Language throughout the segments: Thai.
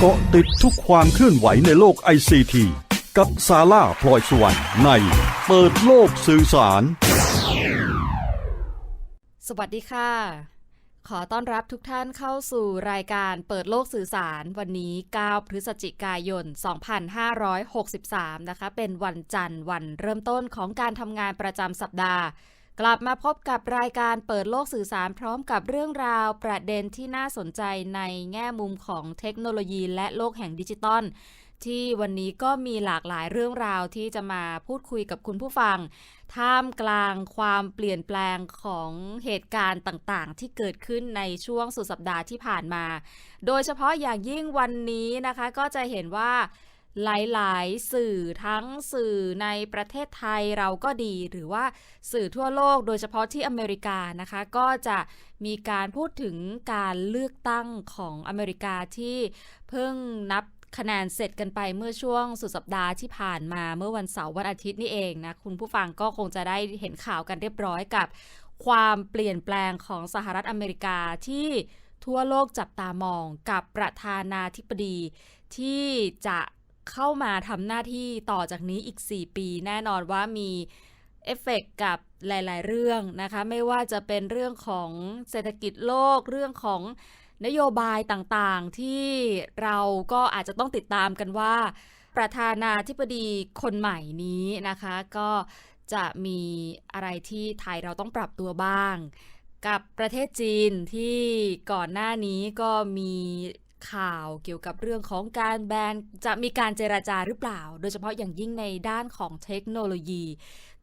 เกาะติดทุกความเคลื่อนไหวในโลกไอซีทีกับซาร่าพลอยสวรรค์ในเปิดโลกสื่อสาร สวัสดีค่ะ ขอต้อนรับทุกท่านเข้าสู่รายการเปิดโลกสื่อสาร วันนี้ 9 พฤศจิกายน 2563 นะคะ เป็นวันจันทร์วันเริ่มต้นของการทำงานประจำสัปดาห์ กลับมาพบกับรายการเปิดโลกสื่อสารพร้อมกับเรื่องราวประเด็นที่น่าสนใจในแง่มุมของเทคโนโลยีและโลกแห่งดิจิตอลที่วันนี้ก็มีหลากหลายเรื่องราวที่จะมาพูดคุยกับคุณผู้ฟัง ท่ามกลางความเปลี่ยนแปลงของเหตุการณ์ต่างๆ ที่เกิดขึ้นในช่วงสุดสัปดาห์ที่ผ่านมา โดยเฉพาะอย่างยิ่งวันนี้นะคะก็จะเห็นว่า หลายๆ สื่อทั้งสื่อในประเทศไทยเราก็ดี หรือว่าสื่อทั่วโลกโดยเฉพาะที่อเมริกานะคะ ก็จะมีการพูดถึงการเลือกตั้งของอเมริกาที่เพิ่งนับคะแนนเสร็จกันไปเมื่อช่วงสุดสัปดาห์ที่ผ่านมาเมื่อวันเสาร์วันอาทิตย์นี่เองนะ คุณผู้ฟังก็คงจะได้เห็นข่าวกันเรียบร้อยกับ ความเปลี่ยนแปลงของสหรัฐอเมริกาที่ทั่วโลกจับตามองกับประธานาธิบดีที่จะ เข้ามาทำหน้าที่ต่อจากนี้อีก 4 ปี แน่นอนว่ามีเอฟเฟกต์กับหลาย ๆ เรื่องนะคะ ไม่ว่าจะเป็นเรื่องของเศรษฐกิจโลกเรื่องของนโยบายต่างๆ ที่เราก็อาจจะต้องติดตามกันว่า ประธานาธิบดีคนใหม่นี้นะคะ ก็จะมีอะไรที่ไทยเราต้องปรับตัวบ้าง กับประเทศจีนที่ก่อนหน้านี้ก็มี ข่าวเกี่ยวกับเรื่องของการแบนจะมีการเจราจาหรือเปล่า โดยเฉพาะอย่างยิ่งในด้านของเทคโนโลยี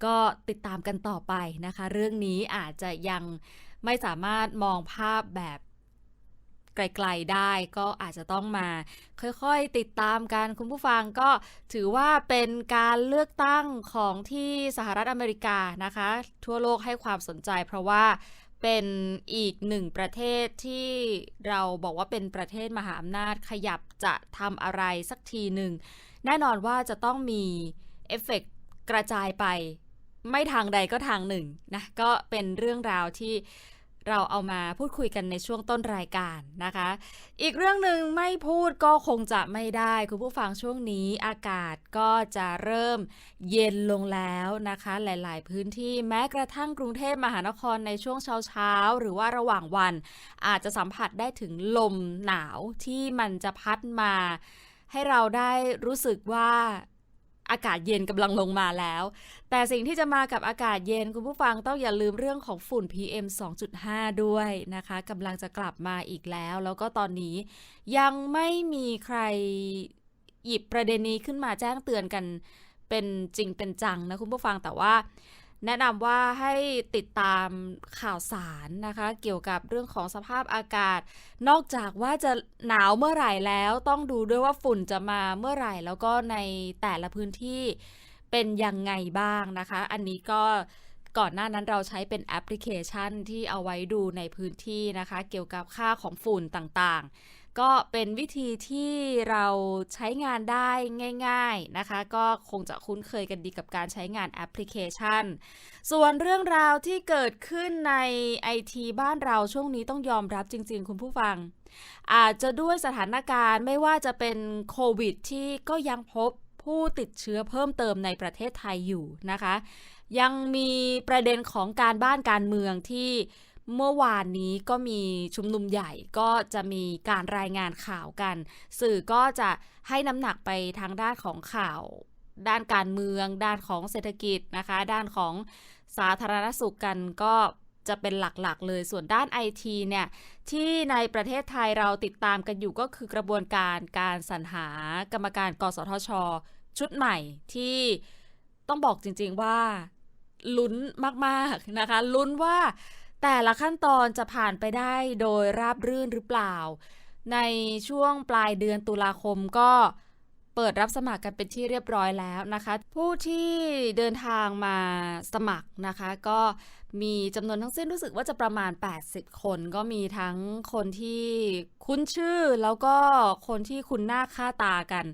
ก็ติดตามกันต่อไปนะคะ เรื่องนี้อาจจะยังไม่สามารถมองภาพแบบไกลๆได้ก็อาจจะต้องมา ค่อยๆติดตามกันคุณผู้ฟังก็ถือว่าเป็นการเลือกตั้งของที่สหรัฐอเมริกานะคะ ทั่วโลกให้ความสนใจเพราะว่า เป็นอีกหนึ่งประเทศที่เราบอกว่าเป็นประเทศมหาอำนาจขยับจะทำอะไรสักทีหนึ่ง แน่นอนว่าจะต้องมีเอฟเฟกต์กระจายไป ไม่ทางใดก็ทางหนึ่งนะ ก็เป็นเรื่องราวที่ เราเอามาพูดคุยกันในช่วงต้นรายการนะคะ อีกเรื่องหนึ่งไม่พูดก็คงจะไม่ได้ คุณผู้ฟังช่วงนี้อากาศก็จะเริ่มเย็นลงแล้วนะคะ หลาย ๆ พื้นที่แม้กระทั่งกรุงเทพมหานครในช่วงเช้าๆหรือว่าระหว่างวัน อาจจะสัมผัสได้ถึงลมหนาวที่มันจะพัดมา ให้เราได้รู้สึกว่า อากาศเย็นกำลังลงมาแล้ว แต่สิ่งที่จะมากับอากาศเย็นคุณผู้ฟังต้องอย่าลืมเรื่องของฝุ่น PM 2.5 ด้วยนะคะกำลังจะกลับมาอีกแล้ว แล้วก็ตอนนี้ยังไม่มีใครหยิบประเด็นนี้ขึ้นมาแจ้งเตือนกันเป็นจริงเป็นจังนะคุณผู้ฟังแต่ว่า แนะนำว่าให้ติดตามข่าวสารนะคะ เกี่ยวกับเรื่องของสภาพอากาศ นอกจากว่าจะหนาวเมื่อไหร่แล้ว ต้องดูด้วยว่าฝุ่นจะมาเมื่อไหร่ แล้วก็ในแต่ละพื้นที่เป็นยังไงบ้างนะคะ อันนี้ก็ก่อนหน้านั้นเราใช้เป็นแอปพลิเคชันที่เอาไว้ดูในพื้นที่นะคะ เกี่ยวกับค่าของฝุ่นต่างๆ ก็เป็นวิธีที่เราใช้งานได้ง่าย ๆนะคะ ก็คงจะคุ้นเคยกันดีกับการใช้งานแอปพลิเคชัน ส่วนเรื่องราวที่เกิดขึ้นในไอทีบ้านเราช่วงนี้ต้องยอมรับจริง ๆ คุณผู้ฟัง อาจจะด้วยสถานการณ์ไม่ว่าจะเป็นโควิดที่ก็ยังพบผู้ติดเชื้อเพิ่มเติมในประเทศไทยอยู่นะคะ ยังมีประเด็นของการบ้านการเมืองที่ เมื่อวานนี้ก็มีชุมนุมใหญ่ก็จะมีการรายงานข่าวกัน สื่อก็จะให้น้ำหนักไปทางด้านของข่าว ด้านการเมือง ด้านของเศรษฐกิจนะคะ ด้านของสาธารณสุขกันก็จะเป็นหลักๆ เลยส่วนด้านไอทีเนี่ยที่ในประเทศไทยเราติดตามกันอยู่ก็คือกระบวนการการสรรหากรรมการกสทช ชุดใหม่ที่ต้องบอกจริงๆว่าลุ้นมากๆนะคะ ลุ้นว่า แต่ละขั้นตอนจะผ่านไปได้โดยราบรื่นหรือเปล่า ในช่วงปลายเดือนตุลาคมก็เปิดรับสมัครกันเป็นที่เรียบร้อยแล้วนะคะ ผู้ที่เดินทางมาสมัครนะคะ ก็มีจำนวนทั้งสิ้นรู้สึกว่าจะประมาณ 80 คน ก็มีทั้งคนที่คุ้นชื่อ แล้วก็คนที่คุ้นหน้าค่าตากัน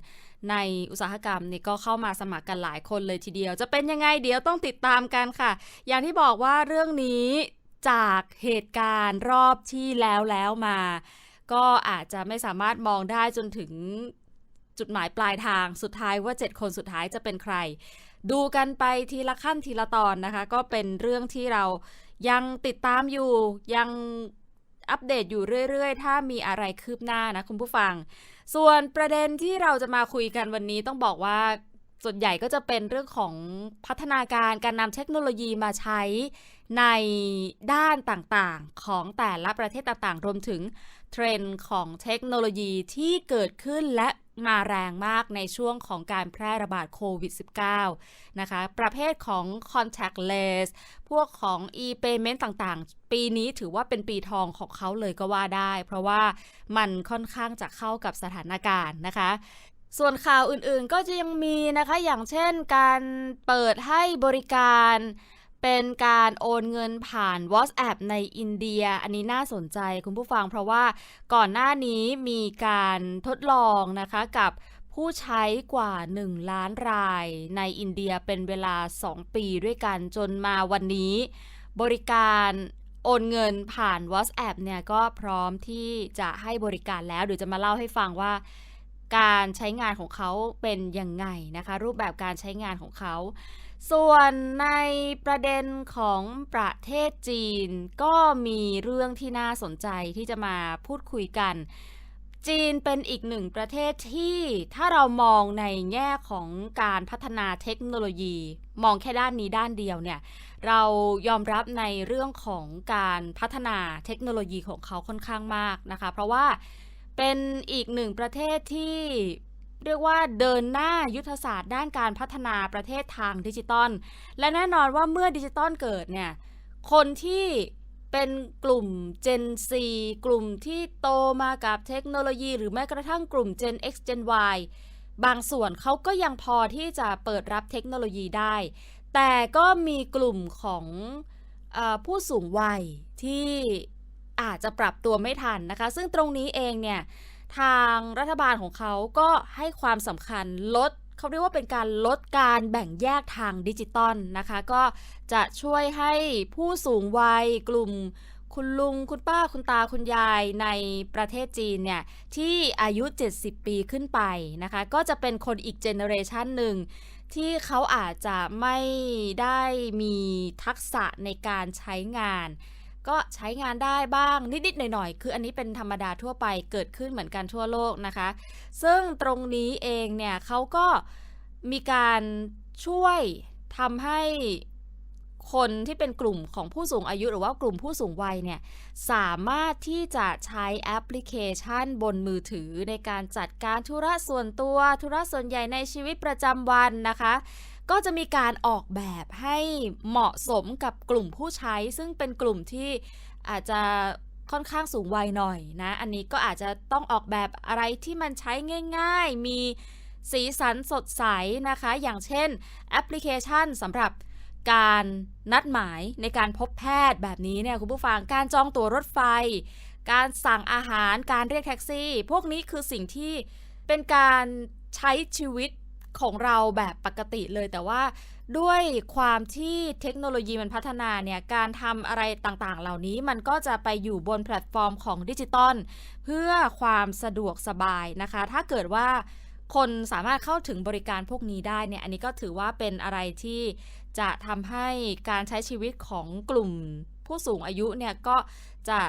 ในอุตสาหกรรมนี่ก็เข้ามาสมัครกันหลายคนเลยทีเดียว จะเป็นยังไงเดี๋ยวต้องติดตามกันค่ะ อย่างที่บอกว่าเรื่องนี้ จากเหตุการณ์รอบที่แล้วแล้วมา ก็อาจจะไม่สามารถมองได้จนถึงจุดหมายปลายทางสุดท้ายว่า 7 คนสุดท้ายจะเป็นใคร ดูกันไปทีละขั้นทีละตอนนะคะ ก็เป็นเรื่องที่เรายังติดตามอยู่ยังอัปเดตอยู่เรื่อยๆ ถ้ามีอะไรคืบหน้านะคุณผู้ฟัง ส่วนประเด็นที่เราจะมาคุยกันวันนี้ต้องบอกว่า ส่วนใหญ่ก็จะเป็นเรื่องของพัฒนาการการนำเทคโนโลยีมาใช้ในด้านต่างๆ ของแต่ละประเทศต่างๆ รวมถึงเทรนด์ของเทคโนโลยีที่เกิดขึ้นและมาแรงมากในช่วงของการแพร่ระบาดโควิด -19 นะคะ ประเภทของ contactless พวกของ e-payment ต่างๆ ปีนี้ถือว่าเป็นปีทองของเขาเลยก็ว่าได้ เพราะว่ามันค่อนข้างจะเข้ากับสถานการณ์นะคะ ส่วนข่าวอื่นๆก็จะยังมีนะคะ อย่างเช่นการเปิดให้บริการเป็นการโอนเงินผ่าน WhatsApp ในอินเดีย อันนี้น่าสนใจคุณผู้ฟังเพราะว่าก่อนหน้านี้มีการทดลองนะคะกับผู้ใช้กว่า 1 ล้านรายในอินเดียเป็นเวลา 2 ปีด้วยกันจนมาวันนี้ บริการโอนเงินผ่าน WhatsApp เนี่ยก็พร้อมที่จะให้บริการแล้วเดี๋ยวจะมาเล่าให้ฟังว่า การใช้งานของเขาเป็นยังไงนะคะ รูปแบบการใช้งานของเขา ส่วนในประเด็นของประเทศจีน ก็มีเรื่องที่น่าสนใจที่จะมาพูดคุยกัน จีนเป็นอีกหนึ่งประเทศที่ถ้าเรามองในแง่ของการพัฒนาเทคโนโลยี มองแค่ด้านนี้ด้านเดียวเนี่ยเรายอมรับในเรื่องของการพัฒนาเทคโนโลยีของเขาค่อนข้างมากนะคะ เพราะว่า เป็นอีกหนึ่งประเทศที่เรียกว่าเดินหน้ายุทธศาสตร์ด้านการพัฒนาประเทศทางดิจิตอลและแน่นอนว่าเมื่อดิจิตอลเกิดเนี่ยคนที่เป็นกลุ่ม Gen Z กลุ่มที่โตมากับเทคโนโลยี หรือแม้กระทั่งกลุ่ม Gen X Gen Y บางส่วนเขาก็ยังพอที่จะเปิดรับเทคโนโลยีได้ แต่ก็มีกลุ่มของอผู้สูงวัยที่ อาจจะปรับตัวไม่ทันนะคะ ซึ่งตรงนี้เองเนี่ยทางรัฐบาลของเขาก็ให้ความสำคัญลดเขาเรียกว่าเป็นการลดการแบ่งแยกทางดิจิตอลนะคะ ก็จะช่วยให้ผู้สูงวัยกลุ่มคุณลุงคุณป้าคุณตาคุณยายในประเทศจีนเนี่ยที่อายุ 70 ปีขึ้นไปนะคะ ก็จะเป็นคนอีกเจเนอเรชันหนึ่งที่เขาอาจจะไม่ได้มีทักษะในการใช้งาน ก็ใช้งานได้บ้างนิด ๆ หน่อย ๆ คืออันนี้เป็นธรรมดาทั่วไปเกิดขึ้นเหมือนกันทั่วโลกนะคะ ซึ่งตรงนี้เองเนี่ยเขาก็มีการช่วยทำให้คนที่เป็นกลุ่มของผู้สูงอายุหรือว่ากลุ่มผู้สูงวัยเนี่ยสามารถที่จะใช้แอปพลิเคชันบนมือถือในการจัดการธุระส่วนตัวธุระส่วนใหญ่ในชีวิตประจำวันนะคะ ก็จะมีการออกแบบให้เหมาะสมกับกลุ่มผู้ใช้ ซึ่งเป็นกลุ่มที่อาจจะค่อนข้างสูงวัยหน่อยนะ อันนี้ก็อาจจะต้องออกแบบอะไรที่มันใช้ง่าย ๆ มีสีสันสดใสนะคะ อย่างเช่นแอปพลิเคชันสำหรับการนัดหมายในการพบแพทย์แบบนี้เนี่ยคุณผู้ฟังการจองตั๋วรถไฟ การสั่งอาหารการเรียกแท็กซี่ พวกนี้คือสิ่งที่เป็นการใช้ชีวิต ของเราแบบปกติเลยแต่ว่าด้วยความที่เทคโนโลยีมันพัฒนาเนี่ย การทำอะไรต่างๆ เหล่านี้มันก็จะไปอยู่บนแพลตฟอร์มของดิจิตอลเพื่อความสะดวกสบายนะคะ ถ้าเกิดว่าคนสามารถเข้าถึงบริการพวกนี้ได้เนี่ย อันนี้ก็ถือว่าเป็นอะไรที่จะทำให้การใช้ชีวิตของกลุ่มผู้สูงอายุเนี่ยก็จะ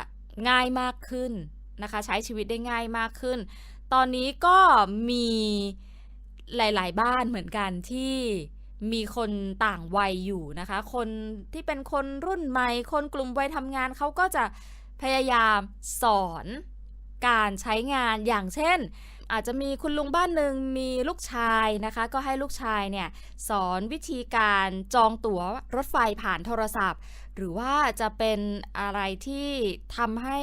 ง่ายมากขึ้นนะคะ ใช้ชีวิตได้ง่ายมากขึ้น ตอนนี้ก็มี หลาย ๆ บ้านเหมือนกันที่มีคนต่างวัยอยู่นะคะ คนที่เป็นคนรุ่นใหม่ คนกลุ่มวัยทำงานเขาก็จะพยายามสอนการใช้งานอย่างเช่น อาจจะมีคุณลุงบ้านหนึ่งมีลูกชายนะคะ ก็ให้ลูกชายเนี่ยสอนวิธีการจองตั๋วรถไฟผ่านโทรศัพท์ หรือว่าจะเป็นอะไรที่ทำให้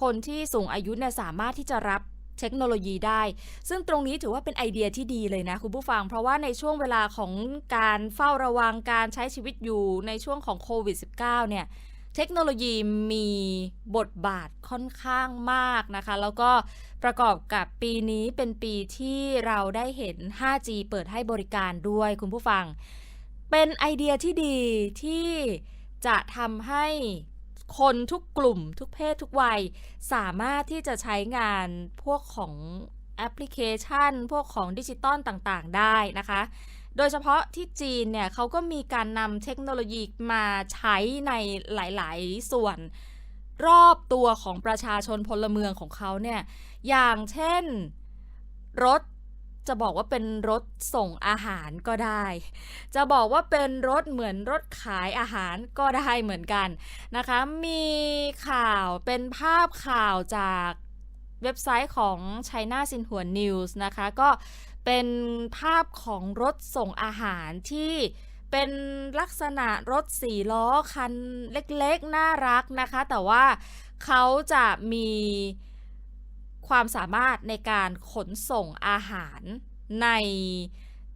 คนที่สูงอายุเนี่ยสามารถที่จะรับ เทคโนโลยีได้ ซึ่งตรงนี้ถือว่าเป็นไอเดียที่ดีเลยนะคุณผู้ฟัง เพราะว่าในช่วงเวลาของการเฝ้าระวังการใช้ชีวิตอยู่ในช่วงของโควิด -19 เนี่ยเทคโนโลยีมีบทบาทค่อนข้างมากนะคะ แล้วก็ประกอบกับปีนี้เป็นปีที่เราได้เห็น 5G เปิดให้บริการด้วยคุณผู้ฟัง เป็นไอเดียที่ดีที่จะทำให้ คนทุกกลุ่มทุกเพศทุกวัย สามารถที่จะใช้งานพวกของแอปพลิเคชัน พวกของดิจิตอลต่างๆ ได้นะคะ โดยเฉพาะที่จีนเนี่ยเขาก็มีการนำเทคโนโลยีมาใช้ในหลายๆ ส่วนรอบตัวของประชาชนพลเมืองของเขาเนี่ย อย่างเช่น รถ จะบอกว่าเป็นรถส่งอาหารก็ได้ จะบอกว่าเป็นรถเหมือนรถขายอาหารก็ได้เหมือนกันนะคะ มีข่าวเป็นภาพข่าวจากเว็บไซต์ของ China s i n h u a News นะคะ ก็เป็นภาพของรถส่งอาหารที่เป็นลักษณะรถสี่ล้อคันเล็กๆ น่ารักนะคะ แต่ว่าเขาจะมี ความสามารถในการขนส่งอาหารใน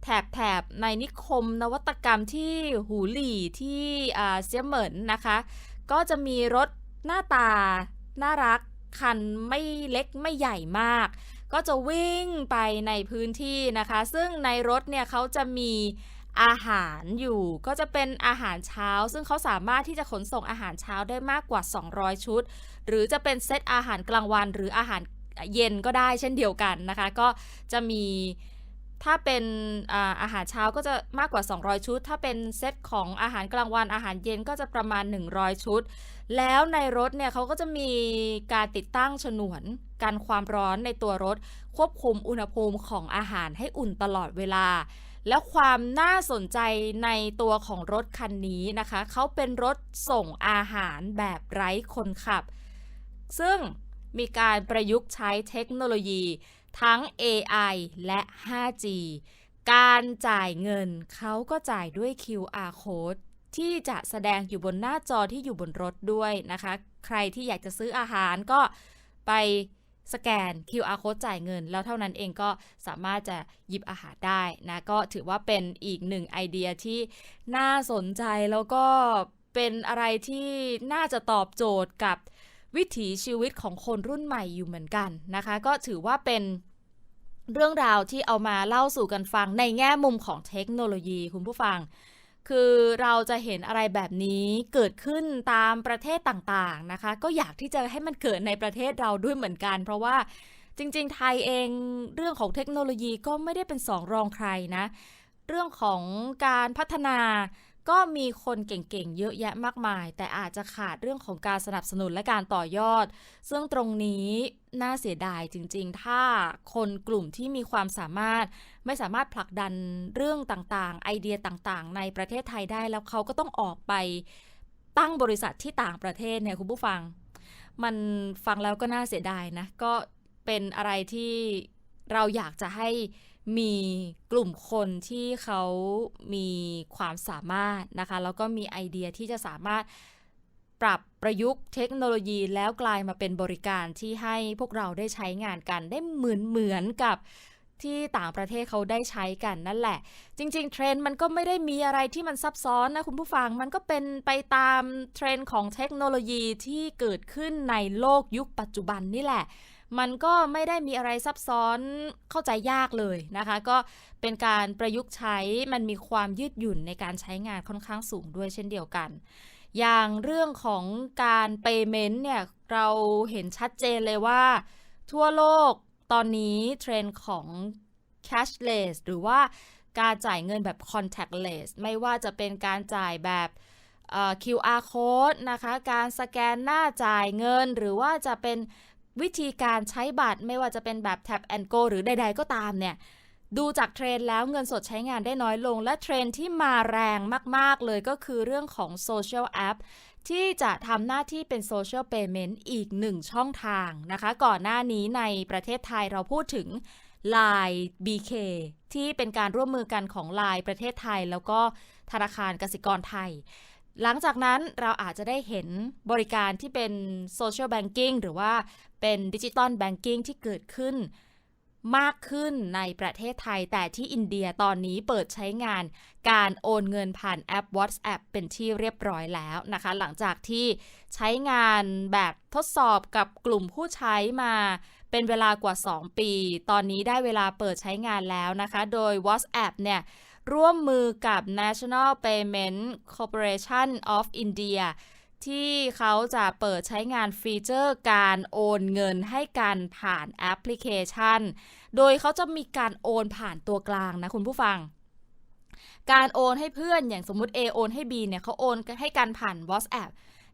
แถบแถบในนิคมนวัตกรรมที่หูหลี่ที่เซียเหมินนะคะ ก็จะมีรถหน้าตา น่ารักคันไม่เล็กไม่ใหญ่มาก ก็จะวิ่งไปในพื้นที่นะคะ ซึ่งในรถเนี่ยเขาจะมีอาหารอยู่ก็จะเป็นอาหารเช้า ซึ่งเขาสามารถที่จะขนส่งอาหารเช้าได้มากกว่า 200 ชุด หรือจะเป็นเซตอาหารกลางวันหรืออาหาร เย็นก็ได้เช่นเดียวกันนะคะ ก็จะมีถ้าเป็นอาหารเช้าก็จะมากกว่า 200 ชุด ถ้าเป็นเซตของอาหารกลางวันอาหารเย็นก็จะประมาณ 100 ชุด แล้วในรถเนี่ยเขาก็จะมีการติดตั้งฉนวนกันความร้อนในตัวรถ ควบคุมอุณหภูมิของอาหารให้อุ่นตลอดเวลา แล้วความน่าสนใจในตัวของรถคันนี้นะคะ เขาเป็นรถส่งอาหารแบบไร้คนขับ ซึ่ง มีการประยุกต์ใช้เทคโนโลยี ทั้ง AI และ 5G การจ่ายเงินเขาก็จ่ายด้วย QR code ที่จะแสดงอยู่บนหน้าจอที่อยู่บนรถด้วยนะคะ ใครที่อยากจะซื้ออาหารก็ไปสแกน QR code จ่ายเงิน แล้วเท่านั้นเองก็สามารถจะหยิบอาหารได้นะ ก็ถือว่าเป็นอีกหนึ่งไอเดียที่น่าสนใจแล้วก็เป็นอะไรที่น่าจะตอบโจทย์กับ วิถีชีวิตของคนรุ่นใหม่อยู่เหมือนกันนะคะ ก็ถือว่าเป็นเรื่องราวที่เอามาเล่าสู่กันฟังในแง่มุมของเทคโนโลยีคุณผู้ฟัง คือเราจะเห็นอะไรแบบนี้เกิดขึ้นตามประเทศต่างๆนะคะ ก็อยากที่จะให้มันเกิดในประเทศเราด้วยเหมือนกัน เพราะว่าจริง ๆ ไทยเองเรื่องของเทคโนโลยีก็ไม่ได้เป็นสองรองใครนะ เรื่องของการพัฒนา ก็มีคนเก่งๆ เยอะแยะมากมาย แต่อาจจะขาดเรื่องของการสนับสนุนและการต่อยอด ซึ่งตรงนี้น่าเสียดายจริงๆ ถ้าคนกลุ่มที่มีความสามารถ ไม่สามารถผลักดันเรื่องต่างๆ ไอเดียต่างๆ ในประเทศไทยได้แล้วเขาก็ต้องออกไปตั้งบริษัทที่ต่างประเทศเนี่ยคุณผู้ฟัง มันฟังแล้วก็น่าเสียดายนะ ก็เป็นอะไรที่เราอยากจะให้ มีกลุ่มคนที่เขามีความสามารถนะคะ แล้วก็มีไอเดียที่จะสามารถปรับประยุกต์เทคโนโลยีแล้วกลายมาเป็นบริการที่ให้พวกเราได้ใช้งานกันได้เหมือนเหมือนกับที่ต่างประเทศเขาได้ใช้กันนั่นแหละ จริง ๆ เทรนด์มันก็ไม่ได้มีอะไรที่มันซับซ้อนนะคุณผู้ฟังมันก็เป็นไปตามเทรนด์ของเทคโนโลยีที่เกิดขึ้นในโลกยุคปัจจุบันนี่แหละมันก็ไม่ได้มีอะไรซับซ้อนเข้าใจยากเลยนะคะ ก็เป็นการประยุกต์ใช้มันมีความยืดหยุ่นในการใช้งานค่อนข้างสูงด้วยเช่นเดียวกัน อย่างเรื่องของการ payment เนี่ย เราเห็นชัดเจนเลยว่า ทั่วโลกตอนนี้เทรนด์ของ cashless หรือว่าการจ่ายเงินแบบ contactless ไม่ว่าจะเป็นการจ่ายแบบ QR code นะคะ การสแกนหน้าจ่ายเงินหรือว่าจะเป็น วิธีการใช้บัตรไม่ว่าจะเป็นแบบ tap and go หรือใด ๆ ก็ตามเนี่ย ดูจากเทรนแล้วเงินสดใช้งานได้น้อยลง และเทรนที่มาแรงมาก ๆ เลยก็คือเรื่องของโซเชียลแอปที่จะทำหน้าที่เป็นโซเชียลเพย์เมนต์อีกหนึ่งช่องทางนะคะ ก่อนหน้านี้ในประเทศไทยเราพูดถึง Line BK ที่เป็นการร่วมมือกันของ Line ประเทศไทย แล้วก็ธนาคารกสิกรไทย หลังจากนั้นเราอาจจะได้เห็นบริการที่เป็นโซเชียลแบงกิ้งหรือว่าเป็นดิจิตอลแบงกิ้งที่เกิดขึ้น มากขึ้นในประเทศไทย แต่ที่อินเดียตอนนี้เปิดใช้งานการโอนเงินผ่านแอป WhatsApp เป็นที่เรียบร้อยแล้วนะคะ หลังจากที่ใช้งานแบบทดสอบกับกลุ่มผู้ใช้มาเป็นเวลากว่า 2 ปี ตอนนี้ได้เวลาเปิดใช้งานแล้วนะคะ โดย WhatsApp เนี่ย ร่วมมือกับ National Payment Corporation of India ที่เขาจะเปิดใช้งานฟีเจอร์การโอนเงินให้กันผ่านแอปพลิเคชัน โดยเขาจะมีการโอนผ่านตัวกลางนะคุณผู้ฟัง การโอนให้เพื่อนอย่างสมมุติ A โอนให้ B เนี่ยเขาโอนให้กันผ่าน WhatsApp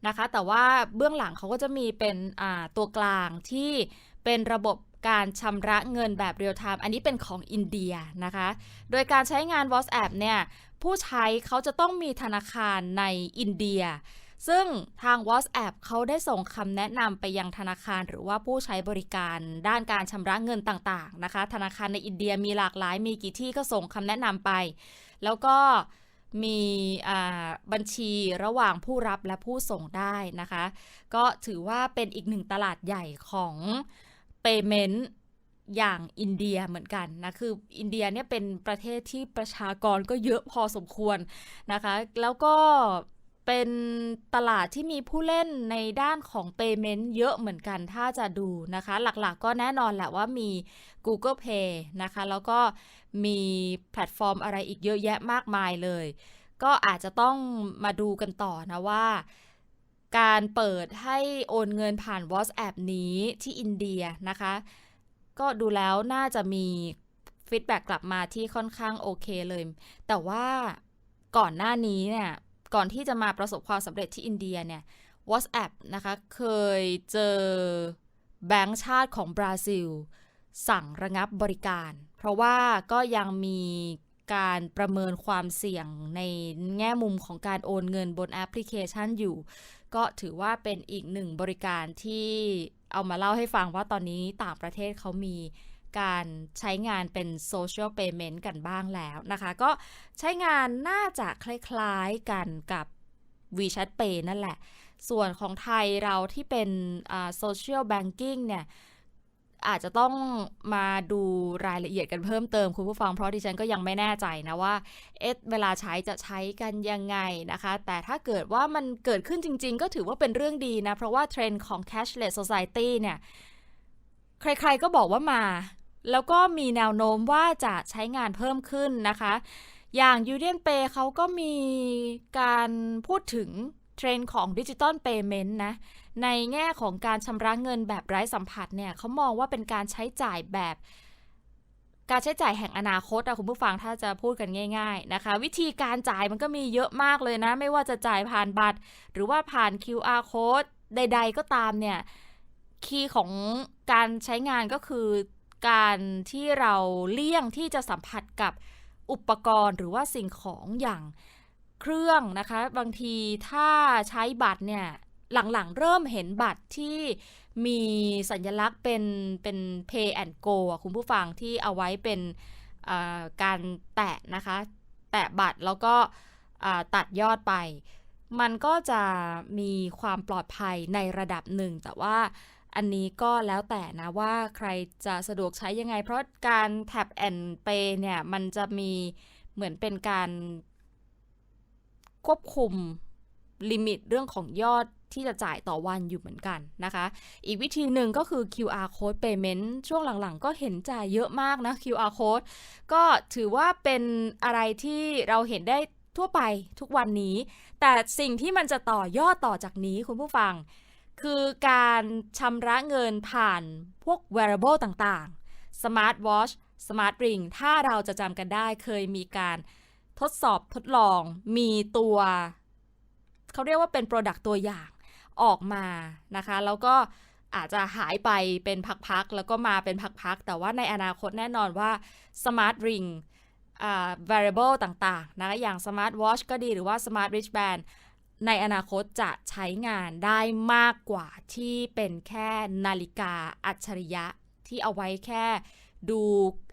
นะคะ แต่ว่าเบื้องหลังเขาก็จะมีเป็นตัวกลางที่เป็นระบบ การชำระเงินแบบเรียลไทม์อันนี้เป็นของอินเดียนะคะ โดยการใช้งาน WhatsApp เนี่ยผู้ใช้เขาจะต้องมีธนาคารในอินเดีย ซึ่งทาง WhatsApp เขาได้ส่งคำแนะนำไปยังธนาคารหรือว่าผู้ใช้บริการด้านการชำระเงินต่างๆนะคะ ธนาคารในอินเดียมีหลากหลาย มีกี่ที่ก็ส่งคำแนะนำไป แล้วก็มีบัญชีระหว่างผู้รับและผู้ส่งได้นะคะ ก็ถือว่าเป็นอีกหนึ่งตลาดใหญ่ของ payment อย่างอินเดียเหมือนกันนะคืออินเดียเนี่ยเป็นประเทศที่ประชากรก็เยอะพอสมควรนะคะ แล้วก็เป็นตลาดที่มีผู้เล่นในด้านของ payment เยอะเหมือนกันถ้าจะดูนะคะ หลักๆก็แน่นอนแหละว่ามี Google Pay นะคะ แล้วก็มีแพลตฟอร์มอะไรอีกเยอะแยะมากมายเลย ก็อาจจะต้องมาดูกันต่อนะว่า การเปิดให้โอนเงินผ่าน WhatsApp นี้ที่อินเดียนะคะ ก็ดูแล้วน่าจะมีฟีดแบ็กกลับมาที่ค่อนข้างโอเคเลย แต่ว่าก่อนหน้านี้เนี่ย ก่อนที่จะมาประสบความสำเร็จที่อินเดียเนี่ย WhatsApp นะคะ เคยเจอแบงก์ชาติของบราซิล สั่งระงับบริการ เพราะว่าก็ยังมีการประเมินความเสี่ยงในแง่มุมของการโอนเงินบนแอปพลิเคชันอยู่ ก็ถือว่าเป็นอีกหนึ่งบริการที่เอามาเล่าให้ฟังว่าตอนนี้ต่างประเทศเขามีการใช้งานเป็นโซเชียลเพย์เมนต์กันบ้างแล้วนะคะ ก็ใช้งานน่าจะคล้ายๆกันกับ WeChat Pay นั่นแหละ ส่วนของไทยเราที่เป็นโซเชียลแบงกิ้งเนี่ย อาจจะต้องมาดูรายละเอียดกันเพิ่มเติมคุณผู้ฟังเพราะดิฉันก็ยังไม่แน่ใจนะว่าเอ๊ะเวลาใช้จะใช้กันยังไงนะคะ แต่ถ้าเกิดว่ามันเกิดขึ้นจริง ๆ ก็ถือว่าเป็นเรื่องดีนะ เพราะว่าเทรนด์ของ cashless society เนี่ย ใครๆก็บอกว่ามา แล้วก็มีแนวโน้มว่าจะใช้งานเพิ่มขึ้นนะคะ อย่าง Union Pay เขาก็มีการพูดถึง เทรนด์ของดิจิ t a ล Payment นะในแง่ของการชำระเงินแบบไร้สัมผัสเนี่ยเขามองว่าเป็นการใช้จ่ายแบบการใช้จ่ายแห่งอนาคตอะคุณผู้ฟังถ้าจะพูดกันง่าย ๆนะคะ วิธีการจ่ายมันก็มีเยอะมากเลยนะ ไม่ว่าจะจ่ายผ่านบัตร หรือว่าผ่าน QR code ใด ๆ ก็ตามเนี่ยคีย์ของการใช้งานก็คือการที่เราเลี่ยงที่จะสัมผัสกับอุปกรณ์หรือว่าสิ่งของอย่าง เครื่องนะคะ บางทีถ้าใช้บัตรเนี่ยหลังๆ เริ่มเห็นบัตรที่มีสัญลักษณ์เป็นเป็น pay and go คุณผู้ฟังที่เอาไว้เป็นการแตะนะคะ แตะบัตรแล้วก็ตัดยอดไป มันก็จะมีความปลอดภัยในระดับหนึ่ง แต่ว่าอันนี้ก็แล้วแต่นะว่าใครจะสะดวกใช้ยังไง เพราะการ tap and pay เนี่ยมันจะมีเหมือนเป็นการ ควบคุมลิมิตเรื่องของยอดที่จะจ่ายต่อวันอยู่เหมือนกันนะคะ อีกวิธีหนึ่งก็คือ QR code payment ช่วงหลังๆ ก็เห็นจ่ายเยอะมากนะ QR code ก็ถือว่าเป็นอะไรที่เราเห็นได้ทั่วไปทุกวันนี้ แต่สิ่งที่มันจะต่อยอดต่อจากนี้คุณผู้ฟัง คือการชำระเงินผ่านพวก wearable ต่างๆ smart watch smart ring ถ้าเราจะจำกันได้เคยมีการ ทดสอบทดลองมีตัว เขาเรียกว่าเป็น Product ตัวอย่างออกมานะคะ แล้วก็อาจจะหายไปเป็นพักๆ แล้วก็มาเป็นพักๆ แต่ว่าในอนาคตแน่นอนว่า Smart Ring อ่า variable ต่างๆ นะ อย่าง Smart Watch ก็ดีหรือว่า Smart Wristband ในอนาคตจะใช้งานได้มากกว่าที่เป็นแค่นาฬิกาอัจฉริยะที่เอาไว้แค่ ดู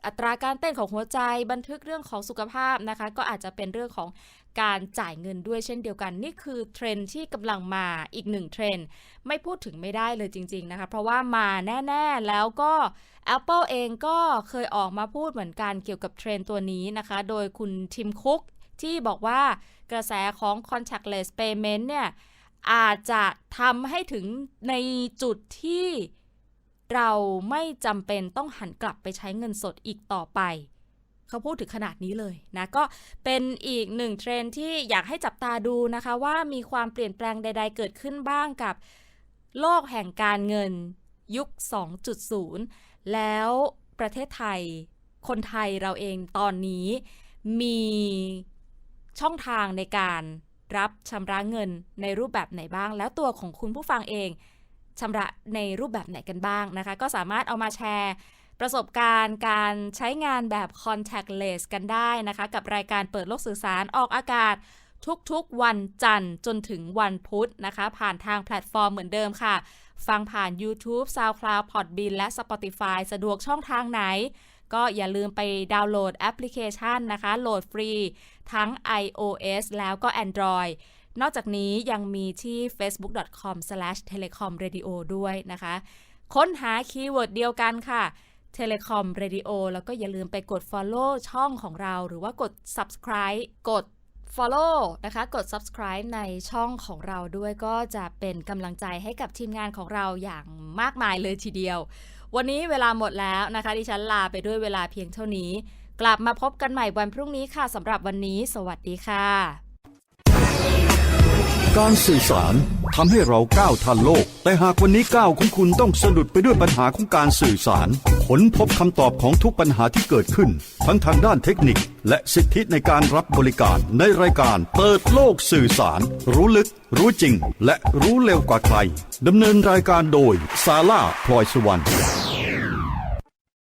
อัตราการเต้นของหัวใจบันทึกเรื่องของสุขภาพนะคะ ก็อาจจะเป็นเรื่องของการจ่ายเงินด้วยเช่นเดียวกัน นี่คือเทรนที่กำลังมาอีกหนึ่งเทรนไม่พูดถึงไม่ได้เลยจริง ๆนะคะ เพราะว่ามาแน่ๆแล้วก็ Apple เองก็เคยออกมาพูดเหมือนกันเกี่ยวกับเทรนตัวนี้นะคะ โดยคุณทิมคุกที่บอกว่ากระแสของ contactless payment เนี่ยอาจจะทำให้ถึงในจุดที่ เราไม่จำเป็นต้องหันกลับไปใช้เงินสดอีกต่อไป เขาพูดถึงขนาดนี้เลยนะก็เป็นอีกหนึ่งเทรนที่อยากให้จับตาดูนะคะ ว่ามีความเปลี่ยนแปลงใด ๆ เกิดขึ้นบ้างกับ โลกแห่งการเงินยุค 2.0 แล้วประเทศไทยคนไทยเราเองตอนนี้มีช่องทางในการรับชำระเงินในรูปแบบไหนบ้าง แล้วตัวของคุณผู้ฟังเอง ชำระในรูปแบบไหนกันบ้างนะคะ ก็สามารถเอามาแชร์ประสบการณ์การใช้งานแบบ contactless กันได้นะคะ กับรายการเปิดโลกสื่อสารออกอากาศทุกๆ วันจันทร์จนถึงวันพุธนะคะ ผ่านทางแพลตฟอร์มเหมือนเดิมค่ะ ฟังผ่าน YouTube, SoundCloud, Podbean และ Spotify สะดวกช่องทางไหน ก็อย่าลืมไปดาวน์โหลดแอปพลิเคชันนะคะ โหลดฟรี ทั้ง iOS แล้วก็ Android นอกจากนี้ยังมีที่ facebook.com/telecomradio ด้วยนะคะ ค้นหาคีย์เวิร์ดเดียวกันค่ะ Telecom Radio แล้วก็อย่าลืมไปกด Follow ช่องของเรา หรือว่ากด Subscribe กด Follow นะคะ กด Subscribe ในช่องของเราด้วยก็จะเป็นกำลังใจให้กับทีมงานของเราอย่างมากมายเลยทีเดียว วันนี้เวลาหมดแล้วนะคะ ดิฉันลาไปด้วยเวลาเพียงเท่านี้ กลับมาพบกันใหม่วันพรุ่งนี้ค่ะสำหรับวันนี้ สวัสดีค่ะ การสื่อสารทำให้เราก้าวทันโลก แต่หากวันนี้ก้าวของคุณต้องสะดุดไปด้วยปัญหาของการสื่อสารค้นพบคำตอบของทุกปัญหาที่เกิดขึ้น ทั้งทางด้านเทคนิค และสิทธิในการรับบริการในรายการเปิดโลกสื่อสาร รู้ลึก รู้จริง และรู้เร็วกว่าใครดำเนินรายการโดยซาร่าพลอยสุวรรณ